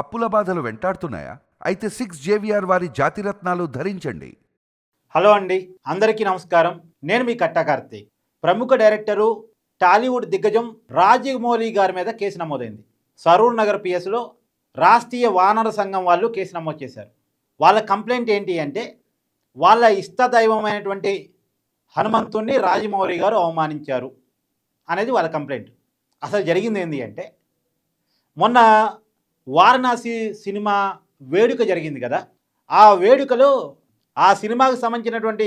అప్పుల బాధలు వెంటాడుతున్నాయా? అయితే సిక్స్ జేవిఆర్ వారి జాతిరత్నాలు ధరించండి. హలో అండి అందరికీ నమస్కారం. నేను మీ కట్టా కార్తీక్. ప్రముఖ డైరెక్టరు టాలీవుడ్ దిగ్గజం రాజీవ్ గారి మీద కేసు నమోదైంది. సరూర్ నగర్ పిఎస్లో రాష్ట్రీయ వానర సంఘం వాళ్ళు కేసు నమోదు చేశారు. వాళ్ళ కంప్లైంట్ ఏంటి అంటే వాళ్ళ ఇష్టదైవమైనటువంటి హనుమంతుణ్ణి రాజమౌళి గారు అవమానించారు అనేది వాళ్ళ కంప్లైంట్. అసలు జరిగింది ఏంటి అంటే మొన్న వారణాసి సినిమా వేడుక జరిగింది కదా. ఆ వేడుకలో ఆ సినిమాకు సంబంధించినటువంటి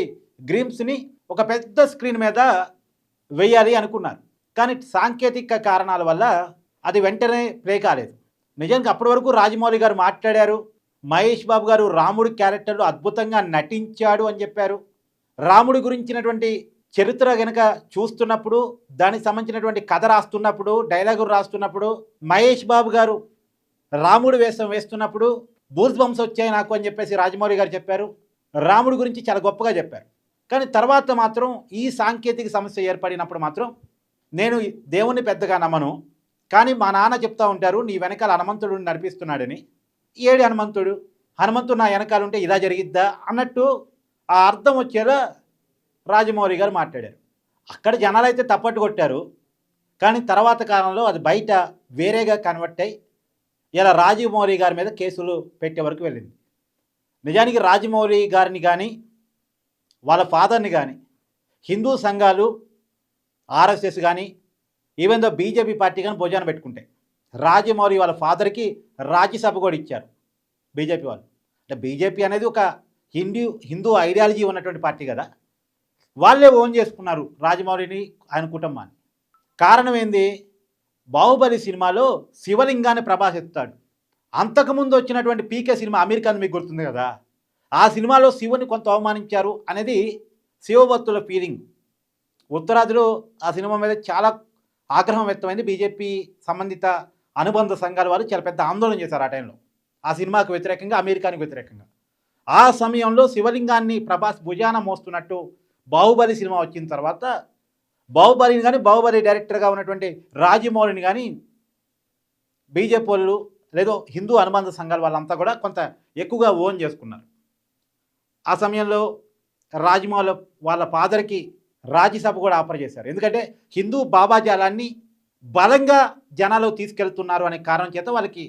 గ్రీమ్స్ని ఒక పెద్ద స్క్రీన్ మీద వేయాలి అనుకున్నారు. కానీ సాంకేతిక కారణాల వల్ల అది వెంటనే ప్లే కాలేదు. నిజానికి అప్పటి వరకు రాజమౌళి గారు మాట్లాడారు. మహేష్ బాబు గారు రాముడి క్యారెక్టర్లు అద్భుతంగా నటించాడు అని చెప్పారు. రాముడి గురించినటువంటి చరిత్ర కనుక చూస్తున్నప్పుడు దానికి సంబంధించినటువంటి కథ రాస్తున్నప్పుడు డైలాగులు రాస్తున్నప్పుడు మహేష్ బాబు గారు రాముడు వేషం వేస్తున్నప్పుడు బూజ్ వచ్చాయి నాకు అని చెప్పేసి రాజమౌళి గారు చెప్పారు. రాముడి గురించి చాలా గొప్పగా చెప్పారు. కానీ తర్వాత మాత్రం ఈ సాంకేతిక సమస్య ఏర్పడినప్పుడు మాత్రం నేను దేవుణ్ణి పెద్దగా నమ్మను. కానీ మా నాన్న చెప్తా ఉంటారు నీ వెనకాల హనుమంతుడు నడిపిస్తున్నాడని. ఏడు హనుమంతుడు హనుమంతుడు నా వెనకాల ఉంటే ఇలా జరిగిద్దా? అన్నట్టు ఆ అర్థం వచ్చేలా రాజమౌళి గారు మాట్లాడారు. అక్కడ జనాలు అయితే తప్పట్టు కొట్టారు. కానీ తర్వాత కాలంలో అది బయట వేరేగా కన్వర్ట్ అయ్యి ఇలా రాజమౌళి గారి మీద కేసులు పెట్టే వరకు వెళ్ళింది. నిజానికి రాజమౌళి గారిని కానీ వాళ్ళ ఫాదర్ని కానీ హిందూ సంఘాలు ఆర్ఎస్ఎస్ కానీ ఈవెన్ దో బీజేపీ పార్టీ కానీ భోజనం పెట్టుకుంటాయి. రాజమౌళి వాళ్ళ ఫాదర్కి రాజ్యసభ కూడా ఇచ్చారు బీజేపీ వాళ్ళు. అంటే బీజేపీ అనేది ఒక హిందూ హిందూ ఐడియాలజీ ఉన్నటువంటి పార్టీ కదా. వాళ్ళే ఓన్ చేసుకున్నారు రాజమౌళిని ఆయన కుటుంబాన్ని. కారణం ఏంది? బాహుబలి సినిమాలో శివలింగాన్ని ప్రభాసిస్తాడు. అంతకుముందు వచ్చినటువంటి పీకే సినిమా అమీర్ ఖాన్ మీకు గుర్తుంది కదా? ఆ సినిమాలో శివుని కొంత అవమానించారు అనేది శివభక్తుల ఫీలింగ్. ఉత్తరాదిలో ఆ సినిమా మీద చాలా ఆగ్రహం వ్యక్తమైంది. బీజేపీ సంబంధిత అనుబంధ సంఘాల వారు చాలా పెద్ద ఆందోళన చేశారు ఆ టైంలో. ఆ సినిమాకు వ్యతిరేకంగా అమెరికానికి వ్యతిరేకంగా. ఆ సమయంలో శివలింగాన్ని ప్రభాస్ భుజాన మోస్తున్నట్టు బాహుబలి సినిమా వచ్చిన తర్వాత బాహుబలిని కానీ బాహుబలి డైరెక్టర్గా ఉన్నటువంటి రాజమౌళిని కానీ బీజేపీ వాళ్ళు లేదో హిందూ అనుబంధ సంఘాల వాళ్ళంతా కూడా కొంత ఎక్కువగా ఓన్ చేసుకున్నారు. ఆ సమయంలో రాజమౌళి వాళ్ళ ఫాదర్కి రాజ్యసభ కూడా ఆఫర్ చేశారు. ఎందుకంటే హిందూ బాబాజాలాన్ని బలంగా జనాలు తీసుకెళ్తున్నారు అనే కారణం చేత వాళ్ళకి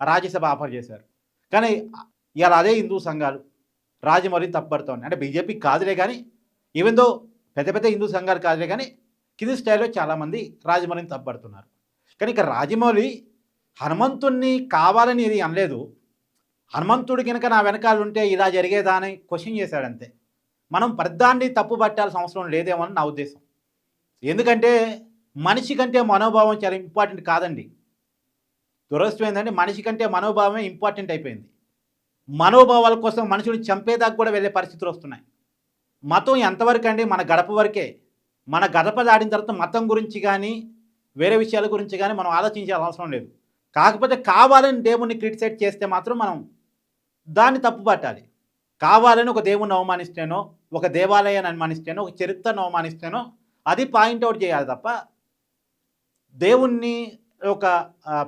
రాజ్యసభ ఆఫర్ చేశారు. కానీ ఇవాళ అదే హిందూ సంఘాలు రాజమౌళిని తప్పుపడుతోంది అంటే బీజేపీ కాదులే కానీ ఈవెన్ దో పెద్ద పెద్ద హిందూ సంఘాలు కాదులే కానీ కింది స్థాయిలో చాలామంది రాజమౌళిని తప్పుపడుతున్నారు కానీ ఇక రాజమౌళి హనుమంతుణ్ణి కావాలని ఇది అనలేదు. హనుమంతుడి కనుక నా వెనకాల ఉంటే ఇలా జరిగేదా అని క్వశ్చన్ చేశాడంతే. మనం పెద్దాన్ని తప్పు పట్టాల్సిన అవసరం లేదేమో అని నా ఉద్దేశం. ఎందుకంటే మనిషి కంటే మనోభావం చాలా ఇంపార్టెంట్ కాదండి. దురదృష్టం ఏంటంటే మనిషి కంటే మనోభావమే ఇంపార్టెంట్ అయిపోయింది. మనోభావాల కోసం మనుషులు చంపేదాకా కూడా వెళ్ళే పరిస్థితులు వస్తున్నాయి. మతం ఎంతవరకు అండి? మన గడప వరకే. మన గడప దాడిన తర్వాత మతం గురించి కానీ వేరే విషయాల గురించి కానీ మనం ఆలోచించాల్సిన అవసరం లేదు. కాకపోతే కావాలని దేవుణ్ణి క్రిటిసైడ్ చేస్తే మాత్రం మనం దాన్ని తప్పు పట్టాలి కావాలని ఒక దేవుణ్ణి అవమానిస్తేనో ఒక దేవాలయాన్ని అనుమానిస్తేనో ఒక చరిత్రను అవమానిస్తేనో అది పాయింట్అవుట్ చేయాలి తప్ప దేవుణ్ణి ఒక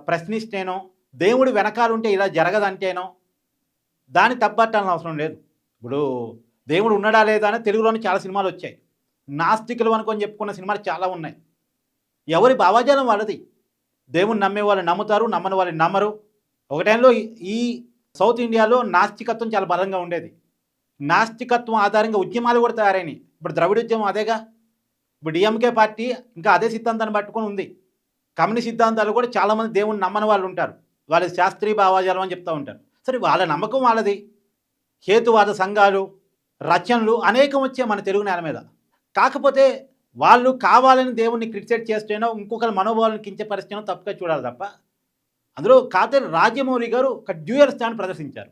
ప్రశ్నిస్తేనో దేవుడి వెనకాలంటే ఇలా జరగదంటేనో దాన్ని తప్పట్టాల్సిన అవసరం లేదు. ఇప్పుడు దేవుడు ఉన్నాడా లేదా అని తెలుగులోని చాలా సినిమాలు వచ్చాయి. నాస్తికులు అనుకొని చెప్పుకున్న సినిమాలు చాలా ఉన్నాయి. ఎవరి భావజాలం వాళ్ళది? దేవుని నమ్మే వాళ్ళు నమ్ముతారు నమ్మని వాళ్ళు నమ్మరు. ఒక టైంలో ఈ- సౌత్ ఇండియాలో నాస్తికత్వం చాలా బలంగా ఉండేది. నాస్తికత్వం ఆధారంగా ఉద్యమాలు కూడా తయారైనాయి. ఇప్పుడు ద్రవిడ ఉద్యమం అదేగా? ఇప్పుడు డిఎంకే పార్టీ ఇంకా అదే సిద్ధాంతాన్ని పట్టుకొని ఉంది. కమ్యూనిస్ట్ సిద్ధాంతాలు కూడా చాలామంది దేవుని నమ్మని వాళ్ళు ఉంటారు. వాళ్ళ శాస్త్రీయ భావాజాలం అని చెప్తూ ఉంటారు. సరే వాళ్ళ నమ్మకం వాళ్ళది. హేతువాద సంఘాలు రచనలు అనేకం వచ్చాయి మన తెలుగు నేల మీద. కాకపోతే వాళ్ళు కావాలని దేవుణ్ణి క్రిటిసైడ్ చేస్తేనో ఇంకొకరి మనోభావాలను కించపరిస్తేనో తప్పుగా చూడాలి తప్ప అందులో కాతే రాజమౌళి గారు ఒక డ్యూయల్ స్టాండ్ ప్రదర్శించారు.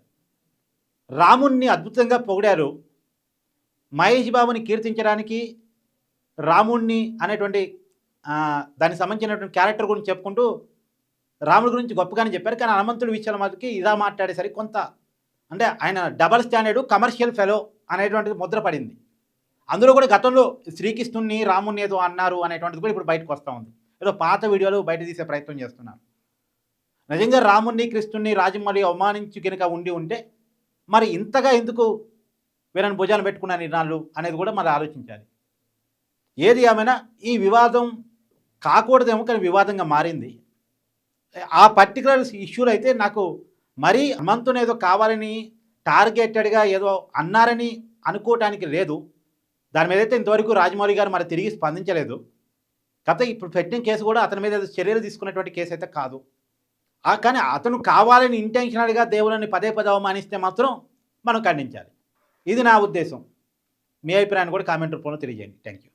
రాముణ్ణి అద్భుతంగా పొగిడారు. మహేష్ బాబుని కీర్తించడానికి రాముణ్ణి అనేటువంటి దానికి సంబంధించినటువంటి క్యారెక్టర్ గురించి చెప్పుకుంటూ రాముడి గురించి గొప్పగానే చెప్పారు. కానీ హనుమంతుడి విషయాల మటుకి ఇలా మాట్లాడేసరికి కొంత అంటే ఆయన డబల్ స్టాండర్డ్ కమర్షియల్ ఫెలో అనేటువంటిది ముద్ర పడింది అందులో కూడా గతంలో శ్రీకృష్ణుని రాముని ఏదో అన్నారు అనేటువంటిది కూడా ఇప్పుడు బయటకు వస్తూ ఉంది. ఏదో పాత వీడియోలు బయట తీసే ప్రయత్నం చేస్తున్నారు. నిజంగా రాముణ్ణి కృష్ణుణ్ణి రాజమౌళి అవమానించి కనుక ఉండి ఉంటే మరి ఇంతగా ఎందుకు వీరని భుజాలు పెట్టుకున్న నిర్ణయాలు అనేది కూడా మరి ఆలోచించాలి. ఏది ఏమైనా ఈ వివాదం కాకూడదేమో కానీ వివాదంగా మారింది. ఆ పర్టికులర్ ఇష్యూలు అయితే నాకు మరీ హనుమంతుని ఏదో కావాలని టార్గెటెడ్గా ఏదో అన్నారని అనుకోవటానికి లేదు. దాని మీద అయితే ఇంతవరకు రాజమౌళి గారు మరి తిరిగి స్పందించలేదు. కాకపోతే ఇప్పుడు పెట్టిన కేసు కూడా అతని మీద చర్యలు తీసుకున్నటువంటి కేసు అయితే కాదు. కానీ అతను కావాలని ఇంటెన్షనల్గా దేవులని పదే పదే అవమానిస్తే మాత్రం మనం ఖండించాలి. ఇది నా ఉద్దేశం. మీ అభిప్రాయాన్ని కూడా కామెంట్ రూపంలో తెలియజేయండి. Thank you